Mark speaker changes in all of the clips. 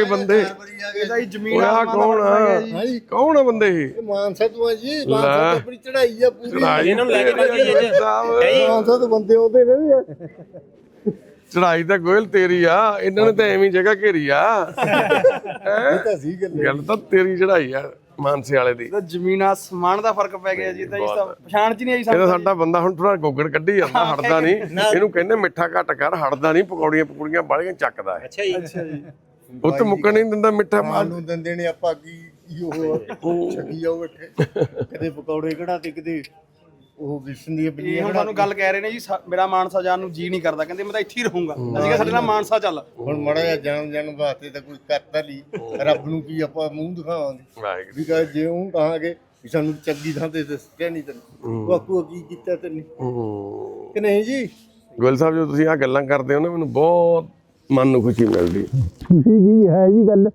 Speaker 1: ਗਏ ਬੰਦੇ।
Speaker 2: ਇਹਦਾ ਹੀ ਜ਼ਮੀਨ
Speaker 1: ਆ ਕੌਣ ਆ? ਕੌਣ ਆ ਬੰਦੇ ਇਹ?
Speaker 3: ਮਾਨਸਾ ਤੋਂ ਆ ਜੀ ਮਾਨਸਾ ਤੋਂ ਆਪਣੀ ਚੜਾਈ ਆ ਪੂਰੀ।
Speaker 4: ਇਹਨਾਂ ਨੂੰ ਲੈ ਕੇ ਚੱਲੀਏ ਜੀ।
Speaker 3: ਮਾਨਸਾ ਤੋਂ ਬੰਦੇ ਆਉਂਦੇ ਨੇ
Speaker 1: ਚੜਾਈ ਤਾਂ ਗੋਇਲ ਤੇਰੀ ਆ ਇਹਨਾਂ ਨੇ ਤਾਂ ਐਵੇਂ ਜਗ੍ਹਾ ਘੇਰੀ ਆ।
Speaker 3: ਇਹ ਤਾਂ ਸੀ ਗੱਲ
Speaker 1: ਗੱਲ ਤਾਂ ਤੇਰੀ ਚੜਾਈ ਆ ਮਾਨਸੇ ਵਾਲੇ ਦੀ।
Speaker 2: ਇਹਦਾ ਜ਼ਮੀਨ ਆਸਮਾਨ ਦਾ ਫ਼ਰਕ ਪੈ ਗਿਆ ਜੀ ਤਾਂ ਇਸ ਤਾਂ ਪਛਾਣ ਚ ਨਹੀਂ ਆਈ ਸਾਨੂੰ
Speaker 1: ਸਾਡਾ ਬੰਦਾ ਹੁਣ ਥੋੜਾ ਗੋਗੜ ਕੱਢੀ ਜਾਂਦਾ ਹਟਦਾ ਨਹੀਂ। ਇਹਨੂੰ ਕਹਿੰਦੇ ਮਿੱਠਾ ਘੱਟ ਕਰ ਹਟਦਾ ਨਹੀਂ ਪਕੌੜੀਆਂ ਪਕੌੜੀਆਂ ਬਾਲੀਆਂ ਚੱਕਦਾ ਹੈ।
Speaker 4: ਅੱਛਾ ਜੀ।
Speaker 2: ਅੱਛਾ ਜੀ।
Speaker 1: ਉਹ ਤਾਂ ਮੁੱਕਣ ਨਹੀਂ ਦਿੰਦਾ ਮਿੱਠਾ
Speaker 3: ਮਾਲ। ਨੂੰ ਦਿੰਦੇ ਨੇ ਆਪਾਂ ਕੀ ਉਹ ਛਕੀ ਜਾਓ ਇੱਥੇ। ਕਦੇ ਪਕੌੜੇ ਕਢਾ ਤੇ ਕਿਤੇ ਉਹ ਬਿਸਨ ਦੀਆਂ
Speaker 2: ਇਹ ਹੁਣ ਸਾਨੂੰ ਗੱਲ ਕਹਿ ਰਹੇ ਨੇ ਜੀ ਸਾ- ਮੇਰਾ ਮਾਨਸਾ ਜਾਣ ਨੂੰ ਜੀ ਨਹੀਂ ਕਰਦਾ। ਕਹਿੰਦੇ ਮੈਂ ਤਾਂ ਇੱਥੇ ਹੀ ਰਹੂੰਗਾ। ਅਸੀਂ ਕਿਹਾ ਸਾਡੇ ਨਾਲ ਮਾਨਸਾ ਚੱਲ।
Speaker 3: ਹੁਣ ਮੜਾ ਜਿਹਾ ਜਨਮ ਜਨਮ ਵਾਸਤੇ ਤਾਂ ਕੋਈ ਕਰਤਾ ਨਹੀਂ ਰੱਬ ਨੂੰ ਕੀ ਆਪਾਂ ਮੂੰਹ ਦਿਖਾਵਾਂਗੇ?
Speaker 1: ਵਾਹਿਗੁਰੂ।
Speaker 3: ਵੀ ਕਹੇ ਜੇ ਉਹ ਕਹਾਂਗੇ ਵੀ ਸਾਨੂੰ ਚੰਗੀ ਥਾਂ ਤੇ ਦੱਸਿਆ ਨਹੀਂ ਤੈਨੂੰ ਉਹ ਆਖੂ ਕੀ ਕੀਤਾ ਤੈਨੂੰ?
Speaker 1: ਹੂੰ।
Speaker 3: ਕਿ ਨਹੀਂ ਜੀ?
Speaker 1: ਗੋਇਲ ਸਾਹਿਬ ਜੋ ਤੁਸੀਂ ਆ ਗੱਲਾਂ ਕਰਦੇ ਹੋ ਨਾ ਮੈਨੂੰ ਬਹੁਤ ਮਨ ਨੂੰ ਖੁਸ਼ੀ ਮਿਲਦੀ।
Speaker 3: ਖੁਸ਼ੀ ਕੀ ਹੈ ਜੀ ਗੱਲ?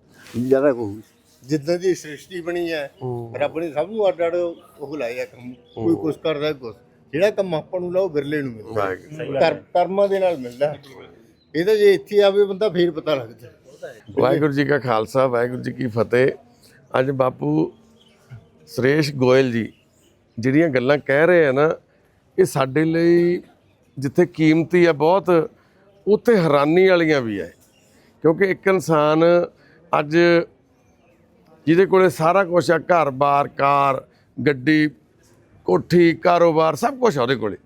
Speaker 3: ਜ਼ਿਆਦਾ ਕਹੂ ਜਿੱਦਾਂ ਦੀ ਸ੍ਰਿਸ਼ਟੀ ਬਣੀ ਹੈ ਰੱਬ ਨੇ ਸਭ ਨੂੰ ਅੱਡ ਅੱਡ ਉਹ ਲਾਇਆ ਕੰਮ। ਕੋਈ ਕੁਛ ਕਰਦਾ ਕੁਛ। ਜਿਹੜਾ ਕੰਮ ਆਪਾਂ ਨੂੰ ਲਾਓ ਬਿਰਲੇ ਨੂੰ ਮਿਲਦਾ। ਕਰਮਾਂ ਦੇ ਨਾਲ ਮਿਲਦਾ। ਇਹ ਤਾਂ ਜੇ ਇੱਥੇ ਆਵੇ ਬੰਦਾ ਫੇਰ ਪਤਾ ਲੱਗਦਾ
Speaker 1: ਵਾਹਿਗੁਰੂ ਜੀ ਕਾ ਖਾਲਸਾ ਵਾਹਿਗੁਰੂ ਜੀ ਕੀ ਫਤਿਹ। ਅੱਜ ਬਾਪੂ ਸੁਰੇਸ਼ ਗੋਇਲ ਜੀ ਜਿਹੜੀਆਂ ਗੱਲਾਂ ਕਹਿ ਰਹੇ ਆ ਨਾ ਇਹ ਸਾਡੇ ਲਈ ਜਿੱਥੇ ਕੀਮਤੀ ਆ ਬਹੁਤ ਉੱਥੇ ਹੈਰਾਨੀ ਵਾਲੀਆਂ ਵੀ ਹੈ ਕਿਉਂਕਿ ਇੱਕ ਇਨਸਾਨ ਅੱਜ ਜਿਹਦੇ ਕੋਲੇ ਸਾਰਾ ਕੁਝ ਆ ਘਰ-ਬਾਰ ਕਾਰ, ਗੱਡੀ, ਕੋਠੀ, ਕਾਰੋਬਾਰ, ਸਭ ਕੁਝ ਆ ਉਹਦੇ ਕੋਲੇ।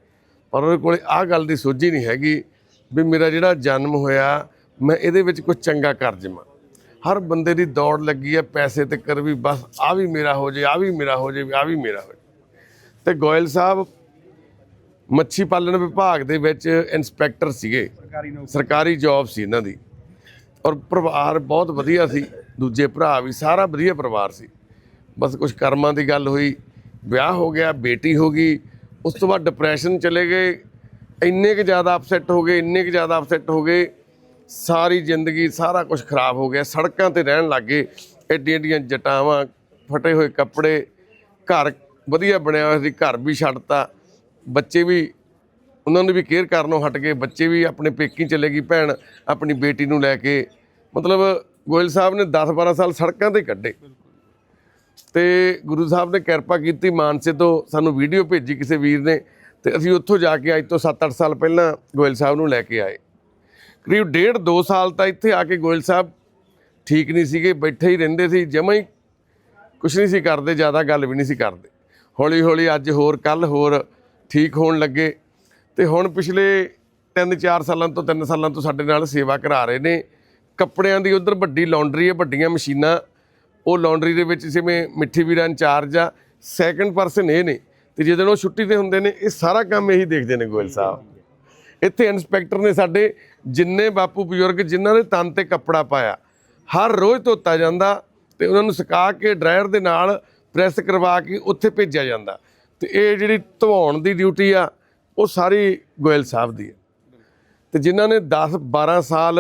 Speaker 1: ਪਰ ਉਹਦੇ ਕੋਲੇ ਆਹ ਗੱਲ ਦੀ ਸੋਝੀ ਨਹੀਂ ਹੈਗੀ ਵੀ ਮੇਰਾ ਜਿਹੜਾ ਜਨਮ ਹੋਇਆ, ਮੈਂ ਇਹਦੇ ਵਿੱਚ ਕੁਝ ਚੰਗਾ ਕਰ ਜਾਵਾਂ। ਹਰ ਬੰਦੇ ਦੀ ਦੌੜ ਲੱਗੀ ਹੈ ਪੈਸੇ ਤੇ ਕਰ ਵੀ ਬਸ ਆ ਵੀ ਮੇਰਾ ਹੋ ਜੇ ਆ ਵੀ ਮੇਰਾ ਹੋ ਜੇ ਆ ਵੀ ਮੇਰਾ ਹੋ ਜੇ। ਤੇ ਗੋਇਲ ਸਾਹਿਬ ਮੱਛੀ ਪਾਲਣ ਵਿਭਾਗ ਦੇ ਵਿੱਚ ਇਨਸਪੈਕਟਰ ਸੀਗੇ।
Speaker 2: ਸਰਕਾਰੀ
Speaker 1: ਜੌਬ ਸੀ ਇਹਨਾਂ ਦੀ। ਔਰ ਪਰਿਵਾਰ ਬਹੁਤ ਵਧੀਆ ਸੀ। ਦੂਜੇ ਭਰਾ ਵੀ ਸਾਰਾ ਵਧੀਆ ਪਰਿਵਾਰ ਸੀ। ਬਸ ਕੁਝ ਕਰਮਾਂ ਦੀ ਗੱਲ ਹੋਈ। ਵਿਆਹ ਹੋ ਗਿਆ ਬੇਟੀ ਹੋ ਗਈ। ਉਸ ਤੋਂ ਬਾਅਦ ਡਿਪਰੈਸ਼ਨ ਚਲੇ ਗਏ। ਇੰਨੇ ਕੁ ਜ਼ਿਆਦਾ ਅਪਸੈਟ ਹੋ ਗਏ ਇੰਨੇ ਕੁ ਜ਼ਿਆਦਾ ਅਪਸੈਟ ਹੋ ਗਏ। ਸਾਰੀ ਜ਼ਿੰਦਗੀ ਸਾਰਾ ਕੁਝ ਖਰਾਬ ਹੋ ਗਿਆ। ਸੜਕਾਂ ਤੇ ਰਹਿਣ ਲੱਗੇ ਐਡੀਆਂ ਐਡੀਆਂ ਜਟਾਵਾਂ ਫਟੇ ਹੋਏ ਕੱਪੜੇ। ਘਰ ਵਧੀਆ ਬਣਿਆ ਹੋਇਆ ਸੀ। ਘਰ ਵੀ ਛੱਡਤਾ ਬੱਚੇ ਵੀ, ਉਹਨਾਂ ਨੂੰ ਵੀ ਕੇਅਰ ਕਰਨੋਂ ਹਟ ਕੇ ਬੱਚੇ ਵੀ ਆਪਣੇ ਪੇਕੀ ਚਲੇ ਗਈ ਭੈਣ, ਆਪਣੀ ਬੇਟੀ ਨੂੰ ਲੈ ਕੇ। ਮਤਲਬ ਗੋਇਲ ਸਾਹਿਬ ਨੇ 10-12 ਸਾਲ ਸੜਕਾਂ ਤੇ ਕੱਢੇ। ਤੇ ਗੁਰੂ ਸਾਹਿਬ ਨੇ ਕਿਰਪਾ ਕੀਤੀ ਮਾਨਸੇ ਤੋਂ, ਸਾਨੂੰ ਵੀਡੀਓ ਭੇਜੀ ਕਿਸੇ ਵੀਰ ਨੇ, ਤੇ ਅਸੀਂ ਉੱਥੋਂ ਜਾ ਕੇ ਅੱਜ ਤੋਂ 7-8 ਸਾਲ ਪਹਿਲਾਂ ਗੋਇਲ ਸਾਹਿਬ ਨੂੰ ਲੈ ਕੇ ਆਏ। ਕਰੀਬ ਡੇਢ 2 ਸਾਲ ਤਾਂ ਇੱਥੇ ਆ ਕੇ ਗੋਇਲ ਸਾਹਿਬ ਠੀਕ ਨਹੀਂ ਸੀਗੇ, ਬੈਠੇ ਹੀ ਰਹਿੰਦੇ ਸੀ, ਜਮਾਂ ਹੀ ਕੁਛ ਨਹੀਂ ਸੀ ਕਰਦੇ, ਜ਼ਿਆਦਾ ਗੱਲ ਵੀ ਨਹੀਂ ਸੀ ਕਰਦੇ। ਹੌਲੀ ਹੌਲੀ ਅੱਜ ਹੋਰ ਕੱਲ ਹੋਰ ਠੀਕ ਹੋਣ ਲੱਗੇ। ਤੇ ਹੁਣ ਪਿਛਲੇ 3-4 ਸਾਲਾਂ ਤੋਂ 3 ਸਾਲਾਂ ਤੋਂ ਸਾਡੇ ਨਾਲ ਸੇਵਾ ਕਰਾ ਰਹੇ ਨੇ। ਕੱਪੜਿਆਂ ਦੀ ਉਧਰ ਵੱਡੀ ਲਾਂਡਰੀ ਹੈ, ਵੱਡੀਆਂ ਮਸ਼ੀਨਾਂ। ਉਹ ਲਾਂਡਰੀ ਦੇ ਵਿੱਚ ਜਿਵੇਂ ਮਿੱਠੀ ਵੀਰਾਂ ਇੰਚਾਰਜ ਆ ਸੈਕੰਡ ਪਰਸਨ ਇਹ ਨੇ। ਤੇ ਜਦੋਂ ਉਹ ਛੁੱਟੀ ਤੇ ਹੁੰਦੇ ਨੇ, ਇਹ ਸਾਰਾ ਕੰਮ ਇਹੀ ਦੇਖਦੇ ਨੇ ਗੋਇਲ ਸਾਹਿਬ। ਇੱਥੇ ਇਨਸਪੈਕਟਰ ਨੇ ਸਾਡੇ ਜਿੰਨੇ ਬਾਪੂ ਬਜ਼ੁਰਗ, ਜਿਨ੍ਹਾਂ ਨੇ ਤਨ ਤੇ ਕੱਪੜਾ ਪਾਇਆ, ਹਰ ਰੋਜ਼ ਧੋਤਾ ਜਾਂਦਾ ਤੇ ਉਹਨਾਂ ਨੂੰ ਸੁਕਾ ਕੇ ਡਰਾਇਰ ਦੇ ਨਾਲ ਪ੍ਰੈਸ ਕਰਵਾ ਕੇ ਉੱਥੇ ਭੇਜਿਆ ਜਾਂਦਾ। ਤੇ ਇਹ ਜਿਹੜੀ ਧਵਾਉਣ ਦੀ ਡਿਊਟੀ ਆ, ਉਹ ਸਾਰੀ ਗੋਇਲ ਸਾਹਿਬ ਦੀ ਹੈ ਤੇ ਜਿਨ੍ਹਾਂ ਨੇ 10 12 ਸਾਲ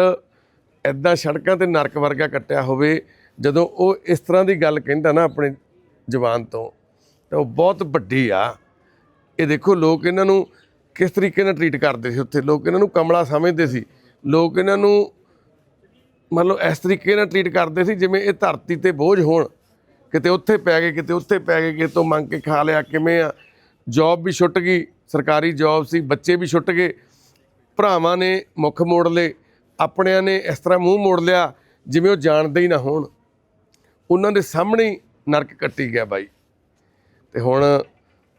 Speaker 1: ਐਦਾਂ ਸੜਕਾਂ ਤੇ ਨਰਕ ਵਰਗਾ ਕੱਟਿਆ ਹੋਵੇ, ਜਦੋਂ ਉਹ ਇਸ ਤਰ੍ਹਾਂ ਦੀ ਗੱਲ ਕਹਿੰਦਾ ਨਾ ਆਪਣੇ ਜ਼ੁਬਾਨ ਤੋਂ, ਤਾਂ ਉਹ ਬਹੁਤ ਵੱਡੀ ਆ। ਇਹ ਦੇਖੋ, ਲੋਕ ਇਹਨਾਂ ਨੂੰ ਕਿਸ ਤਰੀਕੇ ਨਾਲ ਟਰੀਟ ਕਰਦੇ ਸੀ ਉੱਥੇ? ਲੋਕ ਇਹਨਾਂ ਨੂੰ ਕਮਲਾ ਸਮਝਦੇ ਸੀ। ਲੋਕ ਇਹਨਾਂ ਨੂੰ ਮਤਲਬ ਇਸ ਤਰੀਕੇ ਨਾਲ ਟਰੀਟ ਕਰਦੇ ਸੀ ਜਿਵੇਂ ਇਹ ਧਰਤੀ ਤੇ ਬੋਝ ਹੋਣ। ਕਿਤੇ ਉੱਥੇ ਪੈ ਗਏ, ਕਿਤੇ ਉੱਥੇ ਪੈ ਗਏ, ਕਿਤੇ ਤੋਂ ਮੰਗ ਕੇ ਖਾ ਲਿਆ, ਕਿਵੇਂ ਆ? ਜੌਬ ਵੀ ਛੁੱਟ ਗਈ, ਸਰਕਾਰੀ ਜੌਬ ਸੀ, ਬੱਚੇ ਵੀ ਛੁੱਟ ਗਏ। ਭਰਾਵਾਂ ਨੇ ਮੁੱਖ ਮੋੜ ਲਏ, ਆਪਣਿਆਂ ਨੇ ਇਸ ਤਰ੍ਹਾਂ ਮੂੰਹ ਮੋੜ ਲਿਆ ਜਿਵੇਂ ਉਹ ਜਾਣਦੇ ਹੀ ਨਾ ਹੋਣ। ਉਹਨਾਂ ਦੇ ਸਾਹਮਣੇ ਨਰਕ ਕੱਟੀ ਗਿਆ ਬਾਈ। ਤੇ ਹੁਣ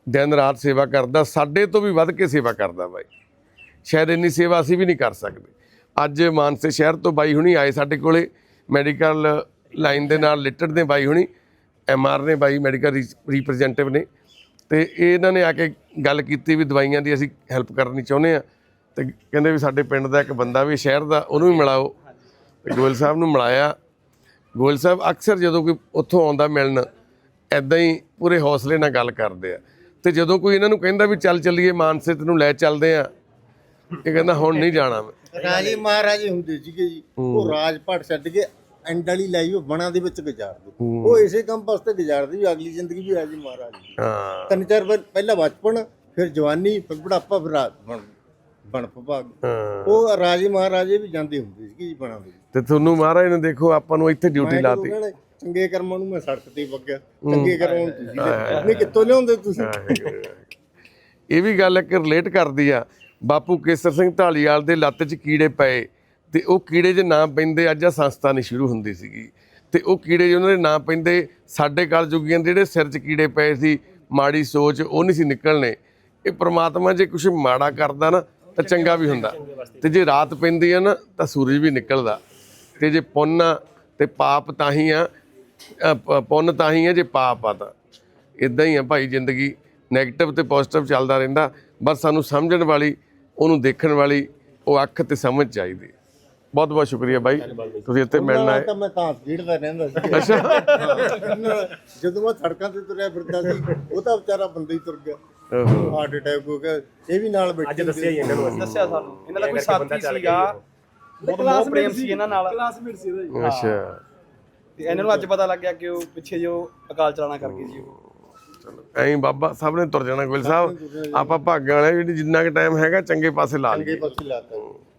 Speaker 1: ਦਿਨ ਰਾਤ ਸੇਵਾ ਕਰਦਾ, ਸਾਡੇ ਤੋਂ ਵੀ ਵੱਧ ਕੇ ਸੇਵਾ ਕਰਦਾ ਬਾਈ। ਸ਼ਾਇਦ ਇੰਨੀ ਸੇਵਾ ਅਸੀਂ ਵੀ ਨਹੀਂ ਕਰ ਸਕਦੇ। ਅੱਜ ਮਾਨਸੇ ਸ਼ਹਿਰ ਤੋਂ ਬਾਈ ਹੁਣੀ ਆਏ ਸਾਡੇ ਕੋਲੇ, ਮੈਡੀਕਲ ਲਾਈਨ ਦੇ ਨਾਲ ਰਿਲੇਟਡ ਦੇ ਬਾਈ ਹੁਣੀ। ਐਮਆਰ ਨੇ ਬਾਈ ਮੈਡੀਕਲ ਰਿਪਰੈਜ਼ੈਂਟੇਟਿਵ ਨੇ ਤੇ ਇਹ ਇਹਨਾਂ ਨੇ ਆ ਕੇ ਗੱਲ ਕੀਤੀ ਵੀ ਦਵਾਈਆਂ ਦੀ ਅਸੀਂ ਹੈਲਪ ਕਰਨੀ ਚਾਹੁੰਦੇ ਆ ਤੇ ਕਹਿੰਦੇ ਵੀ ਸਾਡੇ ਪਿੰਡ ਦਾ ਇੱਕ ਬੰਦਾ ਵੀ ਸ਼ਹਿਰ ਦਾ ਉਹਨੂੰ ਵੀ ਮਿਲਾਓ। ਤੇ ਗੋਇਲ ਸਾਹਿਬ ਨੂੰ ਮਿਲਾਇਆ। ਗੋਇਲ ਸਾਹਿਬ ਅਕਸਰ ਜਦੋਂ ਕੋਈ ਉੱਥੋਂ ਆਉਂਦਾ ਮਿਲਣ ਐਦਾਂ ਹੀ ਪੂਰੇ ਹੌਸਲੇ ਨਾਲ ਗੱਲ ਕਰਦੇ ਆ। ਤੇ ਜਦੋਂ ਕੋਈ ਇਹਨਾਂ ਨੂੰ ਕਹਿੰਦਾ ਵੀ ਚੱਲ ਚੱਲੀਏ ਮਾਨਸੇ ਤੈਨੂੰ ਲੈ ਚੱਲਦੇ ਆ ਇਹ ਕਹਿੰਦਾ ਹੁਣ ਨਹੀਂ ਜਾਣਾ ਮੈਂ।
Speaker 3: ਰਾਜੇ ਮਹਾਰਾਜੇ ਹੁੰਦੇ ਸੀਗੇ ਜੀ ਉਹ ਰਾਜ ਪਾਟ ਛੱਡ ਕੇ ਐਂਡ ਵਾਲੀ ਲਾਈ ਉਹ ਬਣਾ ਦੇ ਵਿੱਚ ਗੁਜ਼ਾਰਦੇ ਉਹ ਇਸੇ ਕੰਮ ਵਾਸਤੇ ਗੁਜ਼ਾਰਦੇ ਵੀ ਅਗਲੀ ਜ਼ਿੰਦਗੀ ਵੀ ਰਾਜੇ ਮਹਾਰਾਜ ਦੀ।
Speaker 1: ਹਾਂ।
Speaker 3: ਤਿੰਨ ਚਾਰ ਵਾਰ ਪਹਿਲਾਂ ਬਚਪਨ ਫਿਰ ਜਵਾਨੀ ਫਿਰ ਬੁਢਾਪਾ ਫਿਰ ਰਾਤ ਬਣ ਬਣ ਵਿਭਾਗ।
Speaker 1: ਹਾਂ।
Speaker 3: ਉਹ ਰਾਜੇ ਮਹਾਰਾਜੇ ਵੀ ਜਾਂਦੇ ਹੁੰਦੇ ਸੀ ਜੀ ਬਣਾ ਦੇ
Speaker 1: ਤੇ ਤੁਹਾਨੂੰ ਮਹਾਰਾਜ ਨੇ ਦੇਖੋ ਆਪਾਂ ਨੂੰ ਇੱਥੇ ਡਿਊਟੀ ਲਾਤੀ।
Speaker 3: ਚੰਗੇ ਕਰਮਾਂ ਨੂੰ ਮੈਂ ਸੜਕ ਤੇ ਵਗਿਆ। ਚੰਗੇ ਕਰਮਾਂ ਨੂੰ ਤੁਸੀਂ। ਨਹੀਂ ਕਿੱਥੋਂ ਲਿਆਉਂਦੇ ਤੁਸੀਂ?
Speaker 1: ਇਹ ਵੀ ਗੱਲ ਇੱਕ ਰਿਲੇਟ ਕਰਦੀ ਆ। ਬਾਪੂ ਕੇਸਰ ਸਿੰਘ ਢਾਲੀਵਾਲ ਦੇ ਲੱਤ 'ਚ ਕੀੜੇ ਪਏ। ਤੇ ਉਹ ਕੀੜੇ ਜੇ ਨਾ ਪੈਂਦੇ, ਅੱਜ ਆ ਸੰਸਥਾ ਨਹੀਂ ਸ਼ੁਰੂ ਹੁੰਦੀ ਸੀਗੀ। ਤੇ ਉਹ ਕੀੜੇ ਜੇ ਉਹਨਾਂ ਦੇ ਨਾ ਪੈਂਦੇ, ਸਾਡੇ ਕਾਲ ਜੁਗੀਆਂ ਦੇ ਜਿਹੜੇ ਸਿਰ 'ਚ ਕੀੜੇ ਪਏ ਸੀ, ਮਾੜੀ ਸੋਚ, ਉਹ ਨਹੀਂ ਸੀ ਨਿਕਲਣੇ। ਇਹ ਪ੍ਰਮਾਤਮਾ ਜੇ ਕੁਝ ਮਾੜਾ ਕਰਦਾ ਨਾ, ਤਾਂ ਚੰਗਾ ਵੀ ਹੁੰਦਾ। ਤੇ ਜੇ ਰਾਤ ਪੈਂਦੀ ਆ ਨਾ, ਤਾਂ ਸੂਰਜ ਵੀ ਨਿਕਲਦਾ। ਤੇ ਜੇ ਪੁੰਨ ਆ, ਤੇ ਪਾਪ ਤਾਂ ਹੀ ਆ ਪੁੰਨ ਤਾਂ ਹੀ ਆ, ਜੇ ਪਾਪ ਆ ਤਾਂ। ਇਦਾਂ ਹੀ ਆ ਭਾਈ ਜ਼ਿੰਦਗੀ। 네ਗੇਟਿਵ ਤੇ ਪੋਜ਼ਿਟਿਵ ਚੱਲਦਾ ਰਹਿੰਦਾ। ਬਸ ਸਾਨੂੰ ਸਮਝਣ ਵਾਲੀ, ਉਹਨੂੰ ਦੇਖਣ ਵਾਲੀ, ਉਹ ਅੱਖ ਤੇ ਸਮਝ ਚਾਹੀਦੀ। ਬਹੁਤ ਬਹੁਤ ਸ਼ੁਕਰੀਆ ਬਾਈ। ਤੁਸੀਂ ਇੱਥੇ ਮਿਲਣ ਆਏ।
Speaker 3: ਤਾਂ ਮੈਂ ਤਾਂ ਖੇਡਦਾ ਰਹਿੰਦਾ ਸੀ। ਅੱਛਾ। ਜਦੋਂ ਮੈਂ ਸੜਕਾਂ ਤੇ ਤੁਰਿਆ ਫਿਰਦਾ ਸੀ ਉਹ ਤਾਂ ਵਿਚਾਰਾ ਬੰਦਾ ਹੀ ਤੁਰ ਗਿਆ। ਹਾਰਟ ਅਟੈਕ ਹੋ ਗਿਆ। ਇਹ ਵੀ ਨਾਲ ਬੈਠੇ
Speaker 4: ਅੱਜ ਦੱਸਿਆ ਹੀ ਇਹਨਾਂ ਨੂੰ
Speaker 2: ਦੱਸਿਆ ਸਾਨੂੰ। ਇਹਨਾਂ ਦਾ ਕੋਈ ਸਾਥੀ ਸੀਗਾ। ਬਹੁਤ ਬਹੁਤ ਪ੍ਰੇਮ ਸੀ ਇਹਨਾਂ ਨਾਲ।
Speaker 5: ਕਲਾਸਮੇਟ ਸੀ ਇਹਦਾ ਜੀ।
Speaker 1: ਅੱਛਾ।
Speaker 2: ਤੇ ਇਹਨਾਂ ਨੂੰ ਅੱਜ ਪਤਾ ਲੱਗਿਆ ਕਿ ਉਹ ਪਿੱਛੇ ਜੋ ਅਕਾਲ ਚਲਾਣਾ ਕਰ ਗਏ ਸੀ। ਉਹ
Speaker 1: ਚਲੋ ਐਂ ਬਾਬਾ ਸਭ ਨੇ ਤੁਰ ਜਾਣਾ ਗੋਇਲ ਸਾਹਿਬ। ਆਪਾਂ ਭਾਗਾਂ ਵਾਲੇ ਜਿਹੜੀ ਜਿੰਨਾ ਕੁ ਟਾਈਮ ਹੈਗਾ ਚੰਗੇ ਪਾਸੇ ਲਾ ਲਈਏ।
Speaker 3: ਪਾਸੇ ਲਾਤਾ